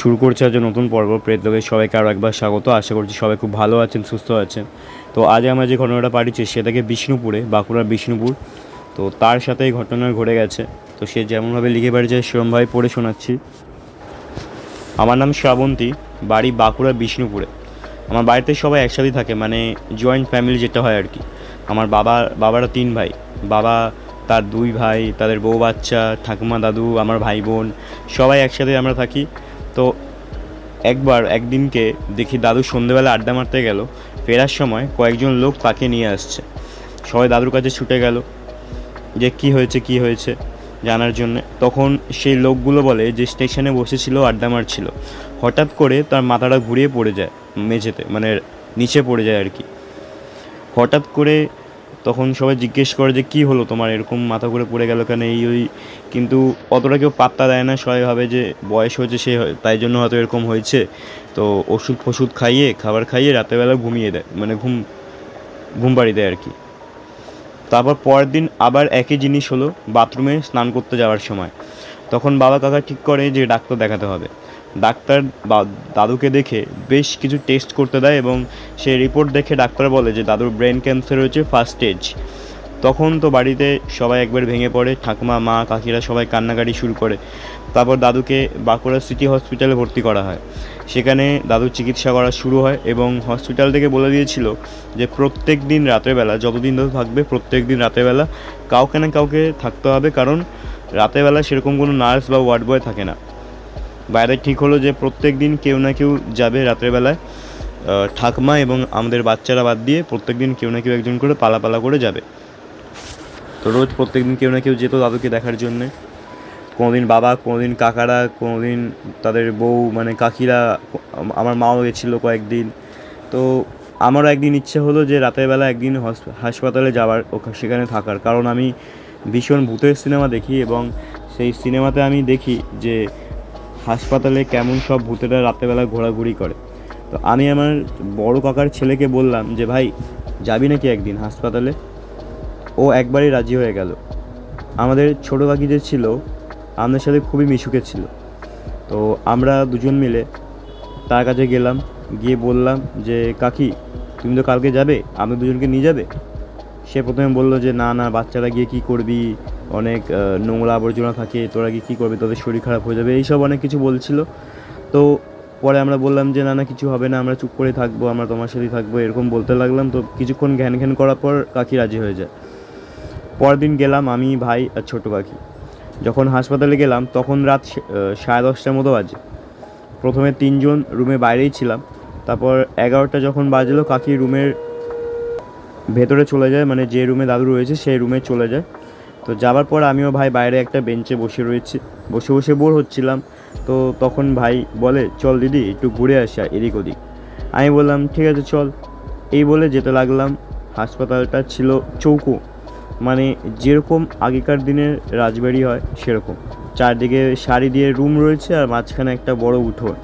শুরু করছে আজ নতুন পর্ব। প্রেতলোকের সবাইকে আরও একবার স্বাগত। আশা করছি সবাই খুব ভালো আছেন, সুস্থ আছেন। তো আজ আমরা যে ঘটনাটা পাঠিয়েছি সেটাকে বিষ্ণুপুরে বাঁকুড়ার বিষ্ণুপুর? তো তার সাথে এই ঘটনা ঘটে গেছে। তো সে যেমনভাবে লিখে পাঠিয়েছে সেরমভাবে পড়ে শোনাচ্ছি। আমার নাম শ্রাবন্তী, বাড়ি বাঁকুড়া বিষ্ণুপুরে। আমার বাড়িতে সবাই একসাথেই থাকে মানে জয়েন্ট ফ্যামিলি যেটা হয় আর কি। আমার বাবা বাবারা তিন ভাই। বাবা, তার দুই ভাই, তাদের বউ বাচ্চা, ঠাকুমা দাদু, আমার ভাই বোন, সবাই একসাথে আমরা থাকি। তো একবার একদিনকে দেখি দাদু সন্ধেবেলা আড্ডা মারতে গেল। ফেরার সময় কয়েকজন লোক তাকে নিয়ে আসছে। সবাই দাদুর কাছে ছুটে গেল যে কি হয়েছে কি হয়েছে জানার জন্য। তখন সেই লোকগুলো বলে যে স্টেশনে বসেছিল, আড্ডা মারছিল। হঠাৎ করে তার মাথাটা ঘুরিয়ে পড়ে যায়, মেঝেতে মানে নিচে পড়ে যায় আর কি। হঠাৎ করে তখন সবাই জিজ্ঞেস করে যে কী হলো তোমার? এরকম মাথা ঘুরে পড়ে গেল কেন? এই ওই কিন্তু অতটা কেউ পাত্তা দেয় না। সবাই ভাবে যে বয়স হয়েছে সে তাই জন্য হয়তো এরকম হয়েছে। তো ওষুধ ফষুধ খাইয়ে, খাবার খাইয়ে রাতেরবেলা ঘুমিয়ে দেয়। মানে ঘুম ঘুম পাড়ি দেয় আর কি। তারপর পরের দিন আবার একই জিনিস হলো, বাথরুমে স্নান করতে যাওয়ার সময়। তখন বাবা কাকা ঠিক করে যে ডাক্তার দেখাতে হবে। ডাক্তার বা- দাদুকে দেখে বেশ কিছু টেস্ট করতে দেয় এবং সে রিপোর্ট দেখে ডাক্তার বলে যে দাদুর ব্রেন ক্যান্সার হয়েছে ফার্স্ট স্টেজ তখন তো বাড়িতে সবাই একবার ভেঙে পড়ে, ঠাকুমা, মা, কাকিরা সবাই কান্নাকাটি শুরু করে। তারপর দাদুকে বাঁকুড়া সিটি হসপিটালে ভর্তি করা হয়। সেখানে দাদুর চিকিৎসা করা শুরু হয় এবং হসপিটাল থেকে বলে দিয়েছিল যে প্রত্যেক দিন রাতেরবেলা যতদিন দাদু থাকবে প্রত্যেক দিন রাতেরবেলা কাউকে না কাউকে থাকতে হবে কারণ রাতেরবেলা সেরকম কোনো নার্স বা ওয়ার্ড বয় থাকে না। বাইরে ঠিক হলো যে প্রত্যেক দিন কেউ না কেউ যাবে রাত্রেবেলায়। ঠাকমা এবং আমাদের বাচ্চারা বাদ দিয়ে প্রত্যেক দিন কেউ না কেউ একজন করে পালা পালা করে যাবে। তো রোজ প্রত্যেক দিন কেউ না কেউ যেত দাদুকে দেখার জন্যে। কোনোদিন বাবা, কোনোদিন কাকারা, কোনোদিন তাদের বউ মানে কাকিরা, আমার মাও গেছিল কয়েকদিন। তো আমারও একদিন ইচ্ছে হলো যে রাতের বেলা একদিন হস- হাসপাতালে যাওয়ার সেখানে থাকার। কারণ আমি ভীষণ ভূতের সিনেমা দেখি এবং সেই সিনেমাতে আমি দেখি যে হাসপাতালে কেমন সব ভূতেরা রাতেরবেলা ঘোরাঘুরি করে। তো আমি আমার বড় কাকার ছেলেকে বললাম যে, ভাই, যাবি নাকি একদিন হাসপাতালে? ও একবারই রাজি হয়ে গেল। আমাদের ছোটো কাকি যে ছিল, আমাদের সাথে খুবই মিশুকে ছিল। তো আমরা দুজন মিলে তার কাছে গেলাম, গিয়ে বললাম যে, কাকি, তুমি তো কালকে যাবে? আমি দুজনকে নিয়ে যাবে? সে প্রথমে বলল যে, না না, বাচ্চারা গিয়ে কী করবি? অনেক নোংরা আবর্জনা থাকে, তোরা গিয়ে কী করবে, তোদের শরীর খারাপ হয়ে যাবে, এইসব অনেক কিছু বলছিল। তো পরে আমরা বললাম যে, না না, কিছু হবে না, আমরা চুপ করে থাকব, আমরা তোমার সাথেই থাকব, এরকম বলতে লাগলাম। তো কিছুক্ষণ ঘ্যান ঘ্যান করার পর কাকি রাজি হয়ে যায়। পরের দিন গেলাম আমি, ভাই আর ছোটো কাকি। যখন হাসপাতালে গেলাম, তখন রাত সাড়ে দশটার মতো বাজে। প্রথমে তিনজন রুমে বাইরেই ছিলাম। তারপর এগারোটা যখন বাজলো, কাকি রুমের ভেতরে চলে যায় মানে যে রুমে দাদু রয়েছে, সেই রুমে চলে যায়। তো যাবার পর আমিও ভাই বাইরে একটা বেঞ্চে বসে রয়েছি। বসে বসে বোর হচ্ছিলাম। তো তখন ভাই বলে, চল দিদি, একটু ঘুরে আসি এদিক ওদিক। আমি বললাম, ঠিক আছে, চল। এই বলে যেতে লাগলাম। হাসপাতালটা ছিল চৌকো। মানে যেরকম আগেকার দিনের রাজবাড়ি হয়, সেরকম। চারদিকে সারি দিয়ে রুম রয়েছে আর মাঝখানে একটা বড় উঠোন।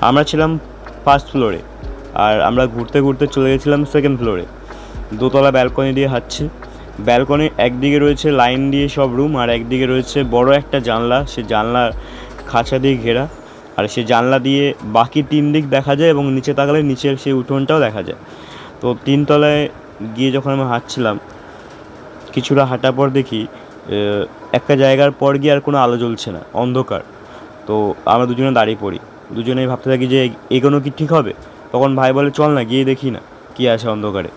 আমরা ছিলাম ফার্স্ট ফ্লোরে আর আমরা ঘুরতে ঘুরতে চলে গেছিলাম সেকেন্ড ফ্লোরে দোতলা ব্যালকনি দিয়ে হাঁটছি। ব্যালকনির একদিকে রয়েছে লাইন দিয়ে সব রুম আর একদিকে রয়েছে বড় একটা জানলা। সে জানলা খাঁচা দিয়ে ঘেরা। আর সে জানলা দিয়ে বাকি তিন দিক দেখা যায় এবং নিচে তাকালে নিচের সেই উঠোনটাও দেখা যায়। তো তিনতলায় গিয়ে যখন আমি হাঁটছিলাম, কিছুটা হাঁটার পর দেখি একটা জায়গার পর গিয়ে আর কোনো আলো জ্বলছে না, অন্ধকার। তো আমরা দুজনে দাঁড়িয়ে পড়ি। দুজনেই ভাবতে থাকি যে এগোনো কি ঠিক হবে? তখন ভাই বলে, চল না, গিয়ে দেখি না কী আছে অন্ধকারে।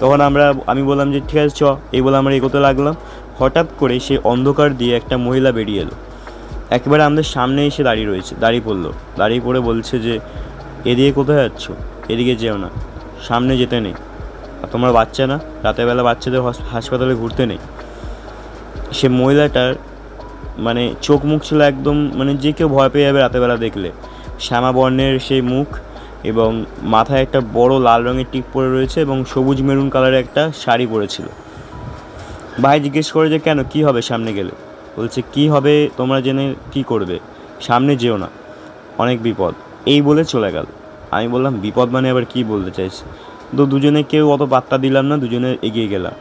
তখন আমরা, আমি বললাম যে, ঠিক আছে, চ। এই বলে আমরা এগোতে লাগলাম। হঠাৎ করে সেই অন্ধকার দিয়ে একটা মহিলা বেরিয়ে এলো। একেবারে আমাদের সামনে এসে দাঁড়িয়ে রয়েছে, দাঁড়িয়ে পড়ল। দাঁড়িয়ে পড়ে বলছে যে, এদিকে কোথায় যাচ্ছ? এদিকে যেও না। সামনে যেতে নেই। আর তোমার বাচ্চা না? রাতের বেলা বাচ্চাদের হাসপাতালে ঘুরতে নেই। সে মহিলাটার মানে চোখ মুখ ছিল একদম মানে যে কেউ ভয় পেয়ে যাবে রাতের বেলা দেখলে। শ্যামা বর্ণের সেই মুখ এবং মাথায় একটা বড় লাল রঙের টিপ পরে রয়েছে এবং সবুজ মেরুন কালারের একটা শাড়ি পরেছিল। ভাই জিজ্ঞেস করে যে, কেন? কি হবে সামনে গেলে? বলছে, কি হবে তোমরা জেনে কি করবে? সামনে যেও না। অনেক বিপদ। এই বলে চলে গেল। আমি বললাম, বিপদ মানে আবার কি বলতে চাইছে? তো দুজনে কেউ অত পাত্তা দিলাম না, দুজনে এগিয়ে গেলাম।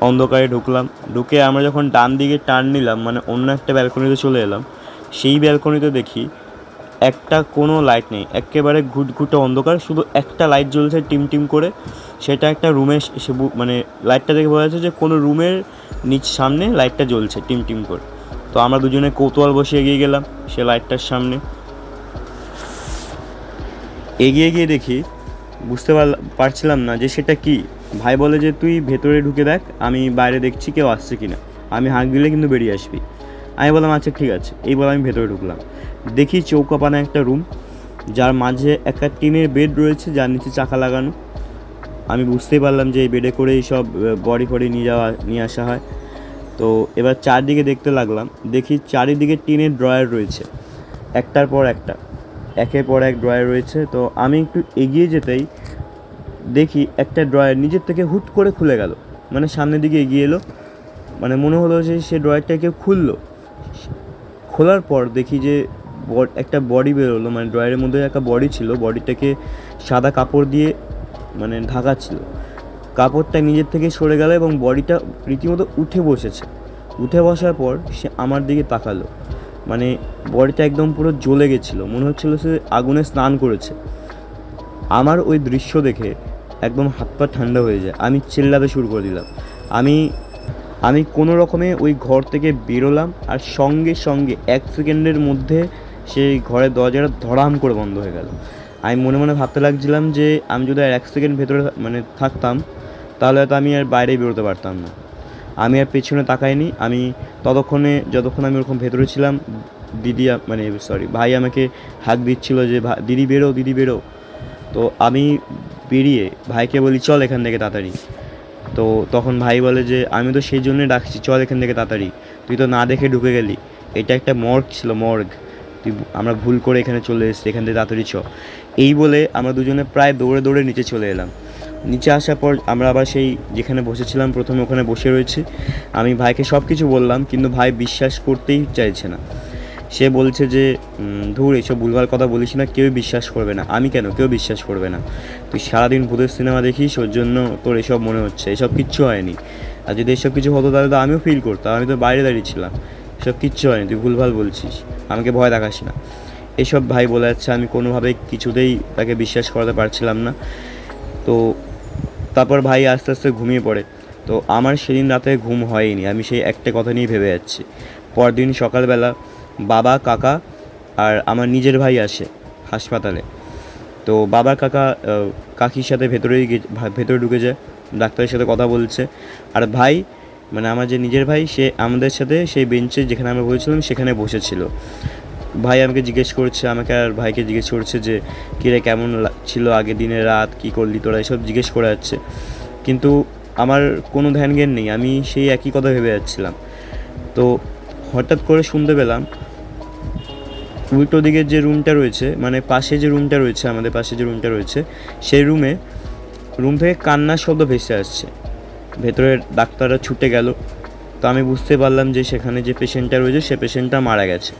অন্ধকারে ঢুকলাম। ঢুকে আমরা যখন ডান দিকে টার্ন নিলাম মানে অন্য একটা ব্যালকনিতে চলে এলাম, সেই ব্যালকনিতে দেখি একটা কোনো লাইট নেই। একেবারে ঘুটঘুটে অন্ধকার, শুধু একটা লাইট জ্বলছে টিম টিম করে। সেটা একটা রুমে মানে লাইটটা দেখে বোঝা যাচ্ছে যে কোনো রুমের নিচ সামনে লাইটটা জ্বলছে টিম টিম করে। তো আমরা দুজনে কৌতূহল বসে এগিয়ে গেলাম সে লাইটটার সামনে। এগিয়ে গিয়ে দেখি, বুঝতে পারছিলাম না যে সেটা কি। ভাই বলে যে, তুই ভেতরে ঢুকে দেখ, আমি বাইরে দেখছি কেউ আসছে কি না আমি হাঁক দিলে কিন্তু বেরিয়ে আসবি। আমি বললাম আচ্ছা ঠিক আছে। এই বলে আমি ভেতরে ঢুকলাম। দেখি চৌকাপানা একটা রুম, যার মাঝে একটা টিনের বেড রয়েছে যার নিচে চাকা লাগানো। আমি বুঝতেই পারলাম যে এই বেডে করে সব বডি ফডি নিয়ে যাওয়া, নিয়ে আসা হয়। তো এবার চারদিকে দেখতে লাগলাম, দেখি চারিদিকে টিনের ড্রয়ার রয়েছে, একটার পর একটা, একের পর এক ড্রয়ার রয়েছে। তো আমি একটু এগিয়ে যেতেই দেখি একটা ড্রয়ার নিজের থেকে হুট করে খুলে গেল মানে সামনের দিকে এগিয়ে এলো মানে মনে হলো যে সে ড্রয়ারটা কেউ খুললো। খোলার পর দেখি যে একটা বডি বেরোলো মানে ড্রয়ারের মধ্যে একটা বডি ছিল বডিটাকে সাদা কাপড় দিয়ে মানে ঢাকা ছিল। কাপড়টা নিজের থেকে সরে গেল এবং বডিটা রীতিমতো উঠে বসেছে। উঠে বসার পর সে আমার দিকে তাকালো। মানে বডিটা একদম পুরো জ্বলে গেছিল, মনে হচ্ছিল সে আগুনে স্নান করেছে। আমার ওই দৃশ্য দেখে একদম হাত পা ঠান্ডা হয়ে যায়, আমি চিল্লাতে শুরু করে দিলাম। আমি আমি কোনো রকমে ওই ঘর থেকে বেরোলাম আর সঙ্গে সঙ্গে এক সেকেন্ডের মধ্যে সেই ঘরের দরজাটা ধড়াম করে বন্ধ হয়ে গেল। আমি মনে মনে ভাবতে লাগছিলাম যে আমি যদি আর এক সেকেন্ড ভেতরে মানে থাকতাম, তাহলে হয়তো আমি আর বাইরে বেরোতে পারতাম না। আমি আর পেছনে তাকাইনি, আমি ততক্ষণে যতক্ষণ আমি ওরকম ভেতরে ছিলাম, দিদি মানে সরি ভাই আমাকে হাক দিচ্ছিল যে দিদি বেরো দিদি বেরো। তো আমি বেরিয়ে ভাইকে বলি, চল এখান থেকে তাড়াতাড়ি। তো তখন ভাই বলে যে, আমি তো সেই জন্যই ডাকছি, চল এখান থেকে তাড়াতাড়ি। তুই তো না দেখে ঢুকে গেলি। এটা একটা মর্গ ছিল, মর্গ। তুই আমরা ভুল করে এখানে চলে এসেছি, এখান থেকে তাড়াতাড়ি চ। এই বলে আমরা দুজনে প্রায় দৌড়ে দৌড়ে নিচে চলে এলাম। নিচে আসার পর আমরা আবার সেই যেখানে বসেছিলাম, প্রথমে ওখানে বসে রয়েছি। আমি ভাইকে সব কিছু বললাম, কিন্তু ভাই বিশ্বাস করতেই চাইছে না। সে বলছে যে ধুর, এসব ভুলভাল কথা বলিস না, কেউ বিশ্বাস করবে না। আমি কেন? কেউ বিশ্বাস করবে না? তুই সারাদিন ভূতের সিনেমা দেখিস, ওর জন্য তোর এসব মনে হচ্ছে, এসব কিচ্ছু হয়নি। আর যদি এসব কিছু হতো তাহলে তো আমিও ফিল করতাম, আমি তো বাইরে দাঁড়িয়ে ছিলাম। এসব কিচ্ছু হয়নি, তুই ভুলভাল বলছিস। আমাকে ভয় দেখাস না। এসব ভাই বলে যাচ্ছে, আমি কোনোভাবে কিছুতেই তাকে বিশ্বাস করাতে পারছিলাম না। তো তারপর ভাই আস্তে আস্তে ঘুমিয়ে পড়ে। তো আমার সেদিন রাতে ঘুম হয়নি, আমি সেই একটা কথা নিয়ে ভেবে যাচ্ছি। পরদিন সকালবেলা বাবা, কাকা আর আমার নিজের ভাই আসে হাসপাতালে। তো বাবার কাকা কাকির সাথে ভেতরেই ভেতরে ঢুকে যায়, ডাক্তারের সাথে কথা বলছে। আর ভাই মানে আমার যে নিজের ভাই, সে আমাদের সাথে সেই বেঞ্চে যেখানে আমরা বসেছিলাম, সেখানে বসেছিল। ভাই আমাকে জিজ্ঞেস করছে, আমাকে আর ভাইকে জিজ্ঞেস করছে যে কিরে কেমন ছিল আগের দিনের রাত? কী করলি তোরা? এসব জিজ্ঞেস করে যাচ্ছে। কিন্তু আমার কোনো ধ্যান জ্ঞান নেই, আমি সেই একই কথা ভেবে যাচ্ছিলাম। তো হঠাৎ করে শুনতে পেলাম, উল্টো দিকের যে রুমটা রয়েছে মানে পাশে যে রুমটা রয়েছে, আমাদের পাশে যে রুমটা রয়েছে, সেই রুমে, রুম থেকে কান্নার শব্দ ভেসে আসছে। ভেতরের ডাক্তাররা ছুটে গেল। তো আমি বুঝতে পারলাম যে সেখানে যে পেশেন্টটা রয়েছে, সে পেশেন্টটা মারা গেছে।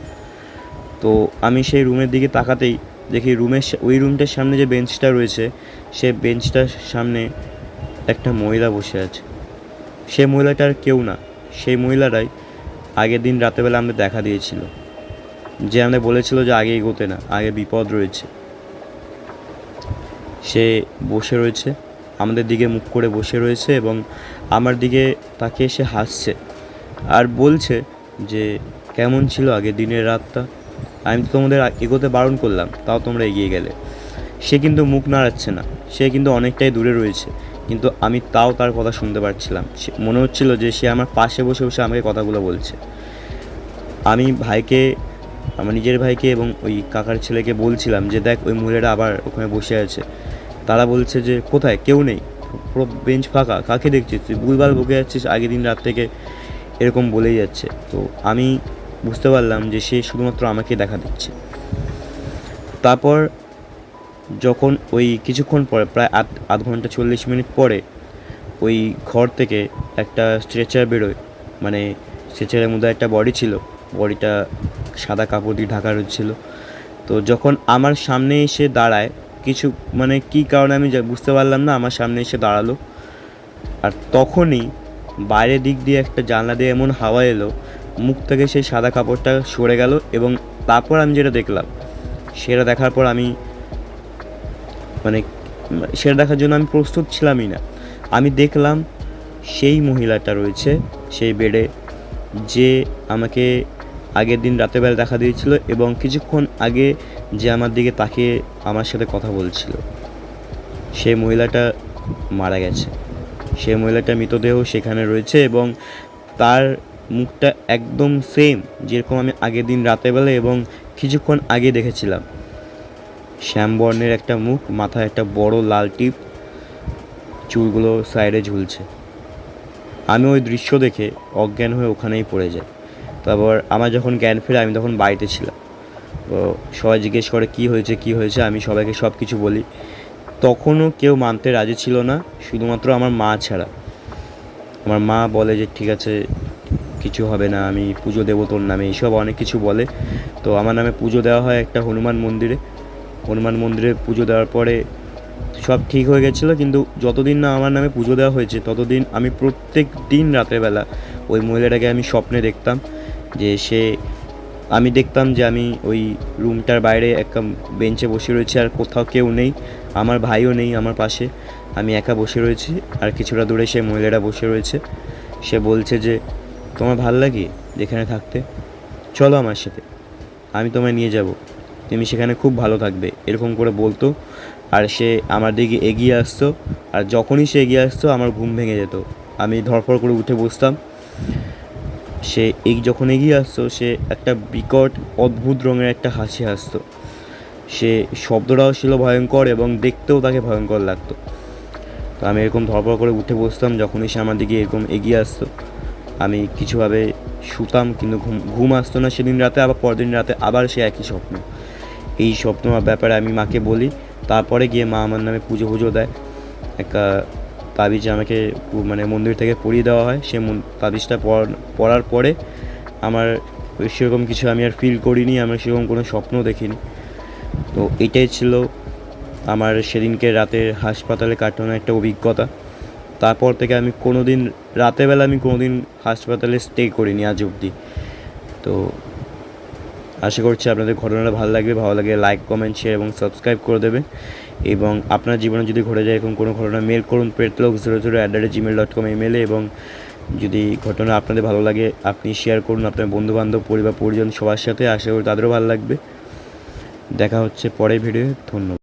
তো আমি সেই রুমের দিকে তাকাতেই দেখি রুমের ওই রুমটার সামনে যে বেঞ্চটা রয়েছে, সে বেঞ্চটার সামনে একটা মহিলা বসে আছে। সে মহিলাটার কেউ না। সেই মহিলাটাই আগের দিন রাতেবেলা আমাদের দেখা দিয়েছিল। যে আমাদের বলেছিল যে আগে এগোতে না, আগে বিপদ রয়েছে। সে বসে রয়েছে। আমাদের দিকে মুখ করে বসে রয়েছে এবং আমার দিকে তাকে সে হাসছে আর বলছে যে, কেমন ছিল আগের দিনের রাতটা? আমি তো তোমাদের এগোতে বারণ করলাম, তাও তোমরা এগিয়ে গেলে। সে কিন্তু মুখ নাড়াচ্ছে না, সে কিন্তু অনেকটাই দূরে রয়েছে, কিন্তু আমি তাও তার কথা শুনতে পাচ্ছিলাম সে, মনে হচ্ছিল যে সে আমার পাশে বসে বসে আমাকে কথাগুলো বলছে। আমি ভাইকে, আমার নিজের ভাইকে এবং ওই কাকার ছেলেকে বলছিলাম যে, দেখ, ওই মহিলাটা আবার ওখানে বসে আছে। তারা বলছে যে, কোথায়? কেউ নেই। পুরো বেঞ্চ ফাঁকা। কাকে দেখছিস তুই? ভুলভাল বকে যাচ্ছিস আগের দিন রাত থেকে। এরকম বলেই যাচ্ছে। তো আমি বুঝতে পারলাম যে সে শুধুমাত্র আমাকে দেখা দিচ্ছে। তারপর যখন ওই কিছুক্ষণ পরে, প্রায় আধ আধ ঘণ্টা চল্লিশ মিনিট পরে, ওই ঘর থেকে একটা স্ট্রেচার বেরোয়। মানে স্ট্রেচারের মধ্যে একটা বডি ছিল। বডিটা সাদা কাপড় দিয়ে ঢাকা রয়েছিল। তো যখন আমার সামনে এসে দাঁড়ায় কিছু মানে কী কারণে আমি বুঝতে পারলাম না, আমার সামনে এসে দাঁড়াল। আর তখনই বাইরের দিক দিয়ে একটা জানলা দিয়ে এমন হাওয়া এলো, মুখ থেকে সেই সাদা কাপড়টা সরে গেল এবং তারপর আমি যেটা দেখলাম, সেটা দেখার পর আমি মানে সেটা দেখার জন্য আমি প্রস্তুত ছিলামই না। আমি দেখলাম সেই মহিলাটা রয়েছে, সেই বেডে, যে আমাকে আগের দিন রাতেরবেলা দেখা দিয়েছিল এবং কিছুক্ষণ আগে যে আমার দিকে তাকিয়ে আমার সাথে কথা বলছিল, সেই মহিলাটা মারা গেছে। সেই মহিলাটার মৃতদেহ সেখানে রয়েছে এবং তার মুখটা একদম সেম যেরকম আমি আগের দিন রাতেরবেলা এবং কিছুক্ষণ আগে দেখেছিলাম। শ্যামবর্ণের একটা মুখ, মাথায় একটা বড় লাল টিপ, চুলগুলো সাইডে ঝুলছে। আমি ওই দৃশ্য দেখে অজ্ঞান হয়ে ওখানেই পড়ে যাই। তারপর আমার যখন জ্ঞান ফেরে, আমি তখন বাড়িতে ছিলাম। তো সবাই জিজ্ঞেস করে, কী হয়েছে কী হয়েছে? আমি সবাইকে সব কিছু বলি। তখনও কেউ মানতে রাজি ছিল না, শুধুমাত্র আমার মা ছাড়া। আমার মা বলে যে, ঠিক আছে, কিছু হবে না, আমি পুজো দেবো তোর নামে। এইসব অনেক কিছু বলে। তো আমার নামে পুজো দেওয়া হয় একটা হনুমান মন্দিরে। হনুমান মন্দিরে পুজো দেওয়ার পরে সব ঠিক হয়ে গেছিল, কিন্তু যতদিন না আমার নামে পুজো দেওয়া হয়েছে, ততদিন আমি প্রত্যেক দিন রাত্রেবেলা ওই মহিলাটাকে আমি স্বপ্নে দেখতাম। যে সে, আমি দেখতাম যে আমি ওই রুমটার বাইরে একটা বেঞ্চে বসে রয়েছি আর কোথাও কেউ নেই। আমার ভাইও নেই আমার পাশে। আমি একা বসে রয়েছি আর কিছুটা দূরে সে মহিলাটা বসে রয়েছে। সে বলছে যে, তোমার ভালো লাগে যেখানে থাকতে? চলো আমার সাথে। আমি তোমায় নিয়ে যাব। তুমি সেখানে খুব ভালো থাকবে। এরকম করে বলতো। আর সে আমার দিকে এগিয়ে আসতো। আর যখনই সে এগিয়ে আসতো, আমার ঘুম ভেঙে যেত। আমি ধরফর করে উঠে বসতাম। সে এই যখন এগিয়ে আসতো, সে একটা বিকট, অদ্ভুত রঙের একটা হাসি হাসতো। সে শব্দটাও ছিল ভয়ঙ্কর এবং দেখতেও তাকে ভয়ঙ্কর লাগতো। তো আমি এরকম ধরপড় করে উঠে বসতাম, যখনই সে আমার দিকে এরকম এগিয়ে আসতো। আমি কিছুভাবে শুতাম, কিন্তু ঘুম ঘুম আসতো না সেদিন রাতে, আবার পরদিন রাতে আবার সে একই স্বপ্ন। এই স্বপ্ন ব্যাপারে আমি মাকে বলি, তারপরে গিয়ে মা আমার নামে পুজো পুজো দেয়। একটা তাবিজ আমাকে মানে মন্দির থেকে পরিয়ে দেওয়া হয়। সে তাবিজটা পরার পরে আমার সেরকম কিছু আমি আর ফিল করিনি, আমি সেরকম কোনো স্বপ্ন দেখিনি। তো এটাই ছিল আমার সেদিনকে রাতের হাসপাতালে কাটানো একটা অভিজ্ঞতা। তারপর থেকে আমি কোনো দিন রাতেরবেলা আমি কোনো দিন হাসপাতালে স্টে করিনি আজ অবধি। তো আশা করছি আপনাদের ঘটনাটা ভালো লাগবে। ভালো লাগে লাইক কমেন্ট শেয়ার এবং সাবস্ক্রাইব করে দেবে এবং আপনার জীবনে যদি ঘটে যায় এরকম কোনো ঘটনা মেল করুন প্রেতলোক zero zero at the rate Gmail dot com ইমেলে এবং যদি ঘটনা আপনাদের ভালো লাগে, আপনি শেয়ার করুন আপনার বন্ধুবান্ধব, পরিবার, পরিজন সবার সাথে। আশা করি তাদেরও ভালো লাগবে। দেখা হচ্ছে পরে ভিডিও ধন্যবাদ।